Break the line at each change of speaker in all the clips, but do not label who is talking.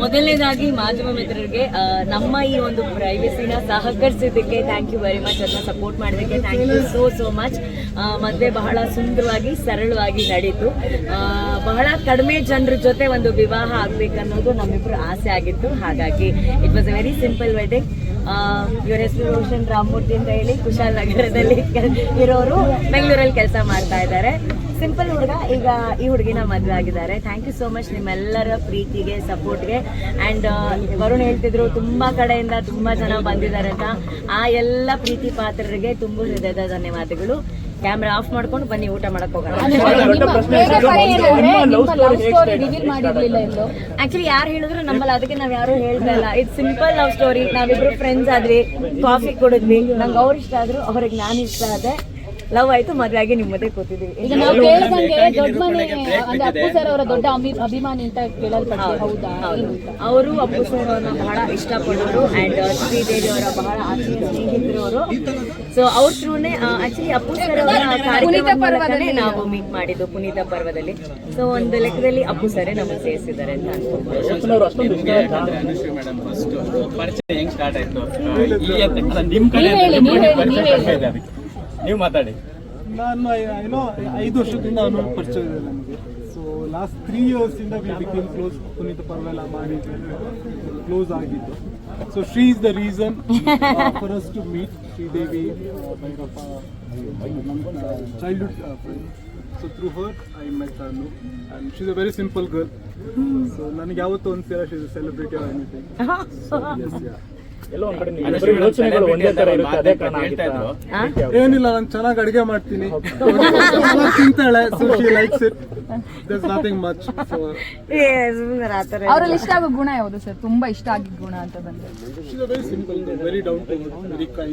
ಮೊದಲನೇದಾಗಿ ಮಾಧ್ಯಮ ಮಿತ್ರರಿಗೆ ನಮ್ಮ ಈ ಒಂದು ಪ್ರೈವಸಿನ ಸಹಕರಿಸಿದ್ದಕ್ಕೆ ಥ್ಯಾಂಕ್ ಯು ವೆರಿ ಮಚ್ ಅದನ್ನ ಸಪೋರ್ಟ್ ಮಾಡಿದ್ದಕ್ಕೆ thank you so so much ಮದುವೆ ಬಹಳ ಸುಂದರವಾಗಿ, ಸರಳವಾಗಿ ನಡೀತು. ಬಹಳ ಕಡಿಮೆ ಜನರ ಜೊತೆ ಒಂದು ವಿವಾಹ ಆಗ್ಬೇಕನ್ನೋದು ನಮ್ಮಿಬ್ರು ಆಸೆ ಆಗಿತ್ತು. ಹಾಗಾಗಿ it was a very simple wedding ಇವ್ರ ಹೆಸರು ರೋಷನ್ ರಾಮಮೂರ್ತಿ ಅಂತ ಹೇಳಿ ಕುಶಾಲ್ ನಗರದಲ್ಲಿ ಇರೋರು ಬೆಂಗಳೂರಲ್ಲಿ ಕೆಲಸ ಮಾಡ್ತಾ ಇದ್ದಾರೆ. ಸಿಂಪಲ್ ಹುಡುಗ, ಈಗ ಈ ಹುಡುಗಿನ ಮದುವೆ ಆಗಿದ್ದಾರೆ. ಥ್ಯಾಂಕ್ ಯು ಸೋ ಮಚ್ ನಿಮ್ಮೆಲ್ಲರ ಪ್ರೀತಿಗೆ ಸಪೋರ್ಟ್ಗೆ ಆ್ಯಂಡ್ ವರುಣ್ ಹೇಳ್ತಿದ್ರು, ತುಂಬ ಕಡೆಯಿಂದ ತುಂಬ ಜನ ಬಂದಿದ್ದಾರೆ ಅಂತ. ಆ ಎಲ್ಲ ಪ್ರೀತಿ ಪಾತ್ರರಿಗೆ ತುಂಬ ಹೃದಯದ ಧನ್ಯವಾದಗಳು. ಕ್ಯಾಮ್ರಾ ಆಫ್ ಮಾಡ್ಕೊಂಡು ಬನ್ನಿ ಊಟ ಮಾಡಕ್ ಹೋಗೋಣ. ಆಕ್ಚುಲಿ ಯಾರು ಹೇಳಿದ್ರು ನಮ್ಮಲ್ಲಿ ಅದಕ್ಕೆ ನಾವ್ ಯಾರು ಹೇಳ್ತಾ ಇಲ್ಲ. ಇಟ್ ಸಿಂಪಲ್ ಲವ್ ಸ್ಟೋರಿ ನಾವಿಬ್ರು ಫ್ರೆಂಡ್ಸ್ ಆದ್ರಿ ಕಾಫಿ ಕುಡಿದ್ವಿ. ನಂಗೆ ಅವ್ರು ಇಷ್ಟ ಆದ್ರು ಅವ್ರಿಗೆ ನಾನು ಇಷ್ಟ ಆದೆ. ಲವ್ ಆಯ್ತು ಮದುವೆ ಆಗಿ ನಿಮ್ ಮಧ್ಯೆ ಕೂತಿದ್ವಿ.
ಈಗ ನಾವು ಕೇಳ್ದಂಗೆ ದೊಡ್ಡ ಮನೆ ಅಂದ್ರೆ ಅಪ್ಪು ಸರ್ ಅವರ ದೊಡ್ಡ ಅಭಿ- ಅಭಿಮಾನಿ ಅಂತ ಹೌದಾ ಏನು ಅಂತ?
ಅವರು ಅಪ್ಪು ಸರ್ ಅವ್ರನ್ನ ಬಹಳ ಇಷ್ಟಪಡೋರು ಅಂಡ್ ಶ್ರೀದೇವಿ ಅವರ ಬಹಳ ಆತ್ಮೀಯ ಸ್ನೇಹಿತರು ಅವರು ಸೊ ಅವ್ರ ಥ್ರೂನೇ ಆಕ್ಚುಲಿ ಅಪ್ಪು ಸರ್ ಅವರ ಕಾರ್ಯಕ್ರಮ ಮೂಲಕನೇ ನಾವು ಮೀಟ್ ಮಾಡಿದ್ದು ಪುನೀತ ಪರ್ವದಲ್ಲಿ. ಸೊ ಒಂದು ಲೆಕ್ಕದಲ್ಲಿ ಅಪ್ಪು ಸರೇ ನಮಗೆ ಸೇರಿಸಿದ್ದಾರೆ ಅಂತ ಅನ್ಕೊಂಡು
ಅನುಶ್ರೀ ಮೇಡಮ್ ಫಸ್ಟ್ ಪರಿಚಯ ಹೆಂಗ್ ಸ್ಟಾರ್ಟ್ ಆಯ್ತು? ಈ ಅಂತ ಅಲ್ಲ, ನಿಮ್ ಕಡೆ
ನೀವ್ ಹೇಳಿ, ನೀವ್ ಹೇಳಿ, ನೀವ್ ಹೇಳಿ.
ಇದೆ ಅದಕ್ಕೆ. ನೀವು ಮಾತಾಡಿ.
ನಾನು ಏನೋ ಐದು ವರ್ಷದಿಂದ ಅವನು ಪರಿಚಯ ಇದೆ ನನಗೆ ಸೊ ಲಾಸ್ಟ್ ತ್ರೀ ಇಯರ್ಸ್ ಇಂದ ವಿ ಬಿಕೇಮ್ ಕ್ಲೋಸ್ ಪುನೀತ್ ಪರ್ವೆಲ್ಲ ಮಾಡಿ ಕ್ಲೋಸ್ ಆಗಿತ್ತು so Sri is the reason for us to meet Sridevi Bhyrappa childhood so through her I met ಅನ್ನು and she's a very simple girl so ನನಗೆ ಯಾವತ್ತೂ ಅನ್ಸಿಲ್ಲ she's celebrity or anything
ಎಲ್ಲೋ ಒಂದ್ ಕಡೆ ನಿಮ್ಮಿಬ್ಬರ ಒಂದೇ ತರ ಇರುತ್ತೆ ಅದೇ ಕಾರಣ ಹೇಳ್ತಾ ಇದ್ರು
ಏನಿಲ್ಲ ನಾನು ಚೆನ್ನಾಗಿ ಅಡಿಗೆ ಮಾಡ್ತೀನಿ. ತಿಂತಾಳೆ ಲೈಕ್ಸ್ ಇಟ್ ನಥಿಂಗ್ ಮಚ್
ಅವರಲ್ಲಿ ಇಷ್ಟ ಆಗೋ ಗುಣ ಯಾವುದು ಸರ್? ತುಂಬಾ ಇಷ್ಟ ಆಗಿದ್ದ ಗುಣ ಅಂತ ಬಂದ್ರೆ.
ವೆರಿ ಡೌನ್ simple girl,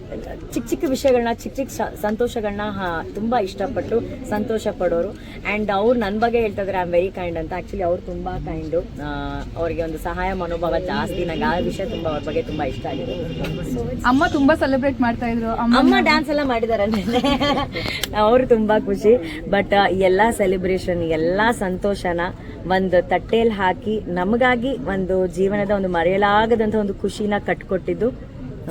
ಚಿಕ್ಕ ಚಿಕ್ಕ ವಿಷಯಗಳನ್ನ ಚಿಕ್ಕ ಚಿಕ್ಕ ಸಂತೋಷಗಳನ್ನ ತುಂಬ ಇಷ್ಟಪಟ್ಟು ಸಂತೋಷ ಪಡೋರು. ಆ್ಯಂಡ್ ಅವ್ರು ನನ್ನ ಬಗ್ಗೆ ಹೇಳ್ತಾ ಇದ್ದಾರೆ ಐ ಆಮ್ ವೆರಿ ಕೈಂಡ್ ಅಂತ. ಆ್ಯಕ್ಚುಲಿ ಅವ್ರು ತುಂಬ ಕೈಂಡು ಅವರಿಗೆ ಒಂದು ಸಹಾಯ ಮನೋಭಾವ ಜಾಸ್ತಿ. ನಂಗೆ ಆ ವಿಷಯ ತುಂಬ ಅವ್ರ ಬಗ್ಗೆ ತುಂಬ ಇಷ್ಟ ಆಗಿದೆ.
ಅಮ್ಮ ತುಂಬ ಸೆಲೆಬ್ರೇಟ್ ಮಾಡ್ತಾ ಇದ್ರು. ಅಮ್ಮ
ಡ್ಯಾನ್ಸ್ ಎಲ್ಲ ಮಾಡಿದಾರೆ ಅವರು ತುಂಬ ಖುಷಿ. ಬಟ್ ಎಲ್ಲ ಸೆಲೆಬ್ರೇಷನ್ ಎಲ್ಲ ಸಂತೋಷನ ಒಂದು ತಟ್ಟೆಯಲ್ಲಿ ಹಾಕಿ ನಮಗಾಗಿ ಒಂದು ಜೀವನದ ಒಂದು ಮರೆಯಲಾಗದಂಥ ಒಂದು ಖುಷಿನ ಕಟ್ಕೊಟ್ಟಿದ್ದು.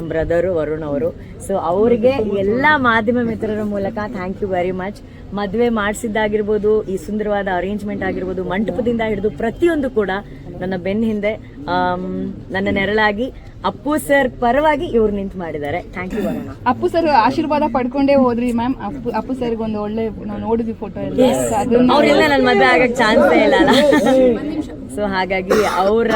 ನಮ್ಮ ಬ್ರದರು ವರುಣ್ ಅವರು. ಸೊ ಅವರಿಗೆ ಎಲ್ಲ ಮಾಧ್ಯಮ ಮಿತ್ರರ ಮೂಲಕ ಥ್ಯಾಂಕ್ ಯು ವೆರಿ ಮಚ್ ಮದುವೆ ಮಾಡಿಸಿದ್ದಾಗಿರ್ಬೋದು ಈ ಸುಂದರವಾದ ಅರೇಂಜ್ಮೆಂಟ್ ಆಗಿರ್ಬೋದು ಮಂಟಪದಿಂದ ಹಿಡಿದು ಪ್ರತಿಯೊಂದು ಕೂಡ ನನ್ನ ಬೆನ್ನ ಹಿಂದೆ ನನ್ನ ನೆರಳಾಗಿ ಅಪ್ಪು ಸರ್ ಪರವಾಗಿ ಇವ್ರು ನಿಂತು ಮಾಡಿದ್ದಾರೆ. Thank you Varuna
Appu sir ಆಶೀರ್ವಾದ ಪಡ್ಕೊಂಡೇ ಹೋದ್ರಿ ಮ್ಯಾಮ್ ಅಪ್ಪು ಅಪ್ಪು ಸರ್ಗೆ ಒಂದು ಒಳ್ಳೆ ನಾವು ನೋಡಿದ್ವಿ ಫೋಟೋ ಎಲ್ಲ.
ಅವರೆಲ್ಲ ನನ್ನ ಮದುವೆ ಆಗಕ್ಕೆ ಚಾನ್ಸೇ ಇಲ್ಲ ಸೊ ಹಾಗಾಗಿ ಅವರ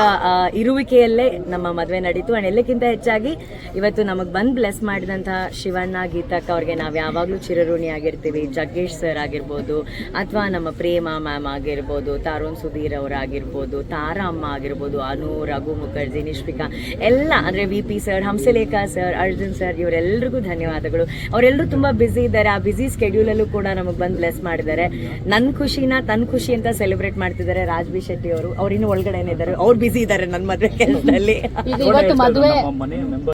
ಇರುವಿಕೆಯಲ್ಲೇ ನಮ್ಮ ಮದುವೆ ನಡೀತು. ಅಂಡ್ ಎಲ್ಲಕ್ಕಿಂತ ಹೆಚ್ಚಾಗಿ ಇವತ್ತು ನಮಗೆ ಬಂದು ಬ್ಲೆಸ್ ಮಾಡಿದಂತಹ ಶಿವಣ್ಣ, ಗೀತಕ್ಕ ಅವ್ರಿಗೆ ನಾವು ಯಾವಾಗಲೂ ಚಿರಋಣಿ ಆಗಿರ್ತೀವಿ. ಜಗ್ಗೇಶ್ ಸರ್ ಆಗಿರ್ಬೋದು, ಅಥವಾ ನಮ್ಮ ಪ್ರೇಮ ಮ್ಯಾಮ್ ಆಗಿರ್ಬೋದು, ತಾರುಣ್ ಸುಧೀರ್ ಅವರಾಗಿರ್ಬೋದು ತಾರಾ ಅಮ್ಮ ಆಗಿರ್ಬೋದು, ಅನು, ರಘು ಮುಖರ್ಜಿ ನಿಶ್ವಿಕಾ ಎಲ್ಲ ಅಂದರೆ V P sir Hamsalekha sir Arjun sir ಇವರೆಲ್ಲರಿಗೂ ಧನ್ಯವಾದಗಳು. ಅವರೆಲ್ಲರೂ ತುಂಬ ಬ್ಯುಸಿ ಇದ್ದಾರೆ. ಆ ಬ್ಯುಸಿ ಸ್ಕೆಡ್ಯೂಲಲ್ಲೂ ಕೂಡ ನಮಗೆ ಬಂದು ಬ್ಲೆಸ್ ಮಾಡಿದ್ದಾರೆ. ನನ್ನ ಖುಷಿನ ತನ್ನ ಖುಷಿ ಅಂತ ಸೆಲೆಬ್ರೇಟ್ ಮಾಡ್ತಿದ್ದಾರೆ ರಾಜ್ ಬಿ ಶೆಟ್ಟಿ ಅವರು. ಅವ್ರು ಇನ್ನೂ ಒಳಗಡೆನೇ ಇದ್ದಾರೆ ಅವ್ರು ಬಿಸಿ ಇದ್ದಾರೆ ನನ್ನ ಮದುವೆ ಕೆಲಸದಲ್ಲಿ.
ಇವತ್ತು ಮದುವೆ
ಮನೆ ಮೆಂಬರ್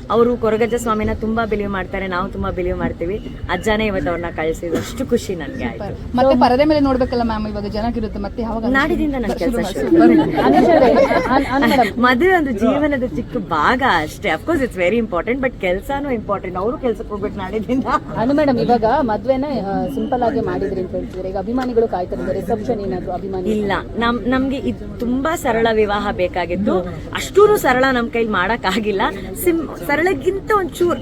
ಅವರು ಕೊರಗಜ್ಜ ಸ್ವಾಮಿನ ತುಂಬಾ ಬಿಲೀವ್ ಮಾಡ್ತಾರೆ ನಾವು ತುಂಬಾ ಬಿಲೀವ್ ಮಾಡ್ತೀವಿ. ಅಜ್ಜಾನೇ ಇವತ್ತು ಅವ್ರನ್ನ ಕಳಿಸಿದ್ರು ಅಷ್ಟು ಖುಷಿ ನನಗೆ ಆಯ್ತು.
ಮತ್ತೆ ಪರದೆ ಮೇಲೆ ನೋಡ್ಬೇಕಲ್ಲ ಮ್ಯಾಮ್ ಇವಾಗ ಜನಕ್ಕಿರುತ್ತೆ ಮತ್ತೆ ಯಾವಾಗ
ನಾಡಿದಿಂದ ನನ್ನ ಕೆಲಸ ಮದುವೆ ಒಂದು ಜೀವನದ ಚಿಕ್ಕ ಭಾಗ ಅಷ್ಟೇ. Of course it's very important but ಕೆಲಸನೂ ಇಂಪಾರ್ಟೆಂಟ್ ಅವರು ಕೆಲಸಕ್ಕೆ ಹೋಗ್ಬೇಕು ನಾಡಿದಿಂದ
ಅನು ಮೇಡಮ್ ಇವಾಗ ಮದ್ವೆನ ಸಿಂಪಲ್ ಆಗಿ ಮಾಡಿದ್ರಿ ಅಂತ ಹೇಳ್ತಿದ್ರೆ ಈಗ ಅಭಿಮಾನಿಗಳು ಕಾಯ್ತಾರೆ ರಿಸೆಪ್ಷನ್ ಏನಾದ್ರು ಅಭಿಮಾನಿ
ಇಲ್ಲ. ನಮ್ ನಮ್ಗೆ ಇದು ತುಂಬಾ ಸರಳ ವಿವಾಹ ಬೇಕಾಗಿತ್ತು. ಅಷ್ಟೂನು ಸರಳ ನಮ್ ಕೈಲಿ ಮಾಡಕ್ ಆಗಿಲ್ಲ. ಸಿಂ ಸರಳಕ್ಕಿಂತ ಒಂಚೂರು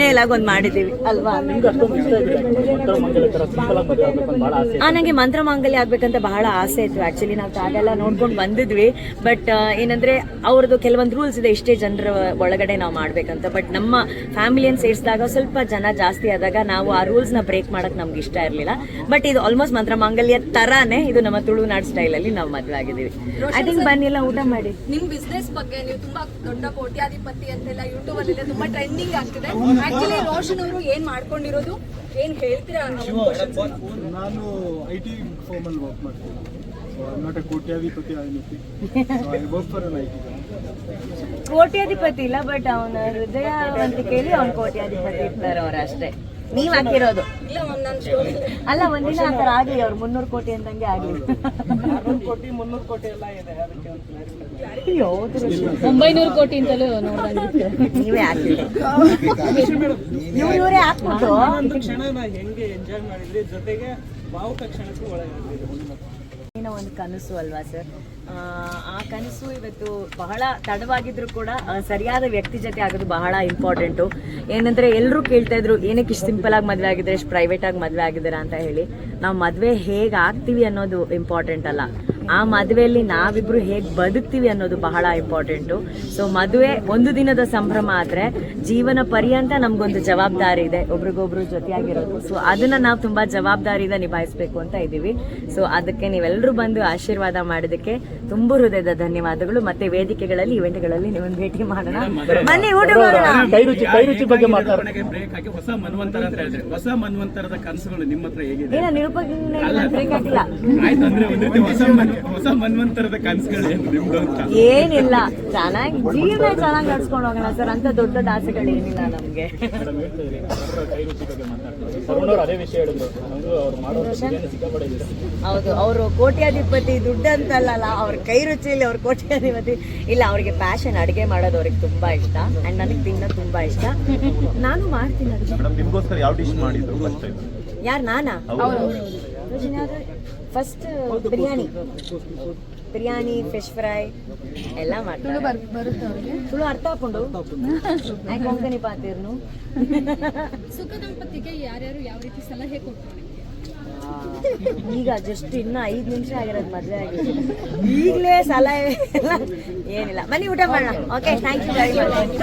ಮೇಲಾಗಿ ಒಂದು ಮಾಡಿದ್ದೀವಿ. ಅಲ್ವಾ? ಆ ನಂಗೆ ಮಂತ್ರ ಮಾಂಗಲ್ಯ ಆಗ್ಬೇಕಂತ ಬಹಳ ಆಸೆ ಇತ್ತು. ಆಕ್ಚುಲಿ ನಾವು ತಾಗೆಲ್ಲ ನೋಡ್ಕೊಂಡು ಬಂದಿದ್ವಿ. ಬಟ್ ಏನಂದ್ರೆ ಅವ್ರದ್ದು ಕೆಲವೊಂದು ರೂಲ್ಸ್ ಇದೆ. ಇಷ್ಟೇ ಜನರ ಒಳಗಡೆ ನಾವು ಮಾಡ್ಬೇಕಂತ. ಬಟ್ ನಮ್ಮ ಫ್ಯಾಮಿಲಿಯನ್ನು ಸೇರಿಸಿದಾಗ ಸ್ವಲ್ಪ ಜನ ಜಾಸ್ತಿ ಆದಾಗ ನಾವು ಆ ರೂಲ್ಸ್ನ ಬ್ರೇಕ್ ಮಾಡಕ್ ನಮ್ಗೆ ಇಷ್ಟ ಇರಲಿಲ್ಲ. ಬಟ್ ಇದು ಆಲ್ಮೋಸ್ಟ್ ಮಂತ್ರ ಮಾಂಗಲ್ಯ ತರಾನೇ ಇದು ನಮ್ಮ ತುಳುನಾಡು ಸ್ಟೈಲ್ ಅಲ್ಲಿ ನಾವು ಮದುವೆ ಆಗಿದ್ದೀವಿ. ಐ ಥಿಂಕ್ ಬನ್ನಿ ಎಲ್ಲ ಊಟ ಮಾಡಿ.
ನಿಮ್ ಬಿಸ್ನೆಸ್ ಬಗ್ಗೆ ನೀವು ತುಂಬಾ ದೊಡ್ಡ ಕೋಟ್ಯಾಧಿಪತಿ ಅಂತೆಲ್ಲ ಯೂಟ್ಯೂಬ್ ಅಲ್ಲಿ ತುಂಬಾ ಟ್ರೆಂಡಿಂಗ್ ಆಗ್ತಿದೆ. ಆಕ್ಚುಲಿ ರೋಷನ್ ಅವರು ಏನ್ ಮಾಡ್ಕೊಂಡಿರೋದು? ಏನ್ ಹೇಳ್ತೀರಾ
ನಾನು ಐ ಟಿ ಫೋಮಲ್ಲಿ ವರ್ಕ್ ಮಾಡ್ತೀನಿ. So I not a Kotyadhipati I work for an I T
ಕೋಟ್ಯಾಧಿಪತಿ ಇಲ್ಲ ಬಟ್ ಅವನ ಹೃದಯವಂತಿಕೆಯಲ್ಲಿ ಅವನ್ ಕೋಟ್ಯಾಧಿಪತಿ ಇರ್ತಾರೆ ಅವ್ರ ಅಷ್ಟೇ. ನೀವ್ ಹಾಕಿರೋದು
ಇಲ್ಲ ನಾನು ಸ್ಟೋರಿ
ಅಲ್ಲ ಒಂದಿನ ಆ ಥರ ಆಗ್ಲಿ ಅವ್ರು ಮುನ್ನೂರು ಕೋಟಿ ಅಂದಂಗೆ ಆಗ್ಲಿ
ಕೋಟಿ ಮುನ್ನೂರು ಕೋಟಿ ಎಲ್ಲ ಇದೆ ಅದಕ್ಕೆ
ಒಂಬೈನೂರು ಕೋಟಿ ಅಂತಲೂ ನೋಡಿದ್ರೆ
ನೀವೇ ಹಾಕಿ ಇವ್ರು ಇವರೇ ಹಾಕ್ಬಿಟ್ಟು.
ಕ್ಷಣ ಹೆಂಗೆ ಎಂಜಾಯ್ ಮಾಡಿದ್ರಿ ಜೊತೆಗೆ ಭಾವುಕ ಕ್ಷಣಕ್ಕೂ ಒಳಗಾಗಿದ್ದೀರಿ
ಏನೋ ಒಂದು ಕನಸು ಅಲ್ವಾ ಸರ್? ಆ ಕನಸು ಇವತ್ತು ಬಹಳ ತಡವಾಗಿದ್ರು ಕೂಡ ಸರಿಯಾದ ವ್ಯಕ್ತಿ ಜೊತೆ ಆಗೋದು ಬಹಳ ಇಂಪಾರ್ಟೆಂಟು ಏನಂದ್ರೆ ಎಲ್ಲರೂ ಕೇಳ್ತಾ ಇದ್ರು, ಏನಕ್ಕೆ ಇಷ್ಟು ಸಿಂಪಲ್ ಆಗಿ ಮದುವೆ ಆಗಿದ್ರೆ, ಇಷ್ಟು ಪ್ರೈವೇಟ್ ಆಗಿ ಮದುವೆ ಆಗಿದ್ದೀರಾ? ಅಂತ ಹೇಳಿ. ನಾವು ಮದುವೆ ಹೇಗೆ ಆಗ್ತೀವಿ ಅನ್ನೋದು ಇಂಪಾರ್ಟೆಂಟ್ ಅಲ್ಲ. ಆ ಮದುವೆಯಲ್ಲಿ ನಾವಿಬ್ರು ಹೇಗೆ ಬದುಕ್ತೀವಿ ಅನ್ನೋದು ಬಹಳ ಇಂಪಾರ್ಟೆಂಟು ಸೊ ಮದುವೆ ಒಂದು ದಿನದ ಸಂಭ್ರಮ ಆದರೆ ಜೀವನ ಪರ್ಯಂತ ನಮಗೊಂದು ಜವಾಬ್ದಾರಿ ಇದೆ ಒಬ್ರಿಗೊಬ್ರು ಜೊತೆಯಾಗಿರೋದು. ಸೊ ಅದನ್ನ ನಾವು ತುಂಬಾ ಜವಾಬ್ದಾರಿಯಿಂದ ನಿಭಾಯಿಸಬೇಕು ಅಂತ ಇದ್ದೀವಿ. ಸೊ ಅದಕ್ಕೆ ನೀವೆಲ್ಲರೂ ಬಂದು ಆಶೀರ್ವಾದ ಮಾಡಿದಕ್ಕೆ ತುಂಬ ಹೃದಯದ ಧನ್ಯವಾದಗಳು. ಮತ್ತೆ ವೇದಿಕೆಗಳಲ್ಲಿ ಇವೆಂಟ್ಗಳಲ್ಲಿ ನೀವೊಂದು ಭೇಟಿ ಮಾಡೋಣ. ಬನ್ನಿ ಊಟ ಮಾಡೋಣ.
ಕೈರುಚಿ ಕೈರುಚಿ ಬಗ್ಗೆ ಮಾತಾಡೋಣ ಬ್ರೇಕ್ ಹಾಕಿ ಹೊಸ ಮನ್ವಂತರ ಅಂತ ಹೇಳಿದ್ರೆ ಹೊಸ ಮನ್ವಂತರದ ಕನಸುಗಳು ನಿಮ್ಮ ಹತ್ರ ಹೇಗಿದೆ?
ಹೊಸ ನಿರೂಪಣೆ
ಹೊಸ ಮನ್ ಹೊಸ ಮನ್ವಂತರದ ಕನಸುಗಳೇನು ಏನು ನಿಮ್ದು ಅಂತ?
ಏನಿಲ್ಲ. ಚೆನ್ನಾಗಿ ಜೀವನ ಚೆನ್ನಾಗಿ ನಡ್ಸ್ಕೊಂಡು ಹೋಗೋಣ ಸರ್. ಅಂತ ದೊಡ್ಡ ದೊಡ್ಡ ಆಸೆಗಳೇನಿಲ್ಲ ನಮ್ಗೆ.
ಅದೇ ವಿಷಯ ಹೇಳಿದ್ರು. ನಮಗೂ ಅವ್ರು ಮಾಡೋ ಸಿಕ್ಕಾಪಡೆ ಇದೆ.
ಹೌದು. ಅವರು ಕೋಟ್ಯಾಧಿಪತಿ ದುಡ್ಡು ಅಂತಲ್ಲ ಅವ್ರ ಕೈ ರುಚಿಯಲ್ಲಿ ಅವ್ರ ಕೋಟ್ಯಾಧಿಪತಿ. ಇಲ್ಲ ಅವ್ರಿಗೆ ಪ್ಯಾಷನ್ ಅಡುಗೆ ಮಾಡೋದು ಅವ್ರಿಗೆ ತುಂಬಾ ಇಷ್ಟ. ಅಂಡ್ ನನಗೆ ತಿನ್ನ ತುಂಬಾ ಇಷ್ಟ. ನಾನು ಮಾಡ್ತೀನಿ ಅಡುಗೆ.
ಮೇಡಮ್ ನಿಮ್ಗೋಸ್ಕರ ಯಾವ ಡಿಶ್ ಮಾಡಿದ್ರು ಫಸ್ಟ್ ಟೈಮ್
ಯಾರು ನಾನಾ? First biryani biryani fish fry ಎಲ್ಲ ಮಾಡ್ತಾರೆ.
ಬರುತ್ತೆ ಅವ್ರಿಗೆ?
ತುಳು ಅರ್ಥ ಹಾಕೊಂಡು. ಯಾಕೆ ಕೊಂಕಣಿ ಪಾತಿರ್ನು
ಸುಖ ದಂಪತಿಗೆ ಯಾರ್ಯಾರು ಯಾವ ರೀತಿ ಸಲಹೆ ಕೊಡ್ತಾರೆ?
ಈಗ ಜಸ್ಟ್ ಇನ್ನು ಐದು ನಿಮಿಷ ಆಗಿರೋದು ಮದುವೆ ಆಗಿದೆ. ಈಗಲೇ ಸಲಹೆ ಏನಿಲ್ಲ. ಬನ್ನಿ ಊಟ ಮಾಡೋಣ. Okay thank you very much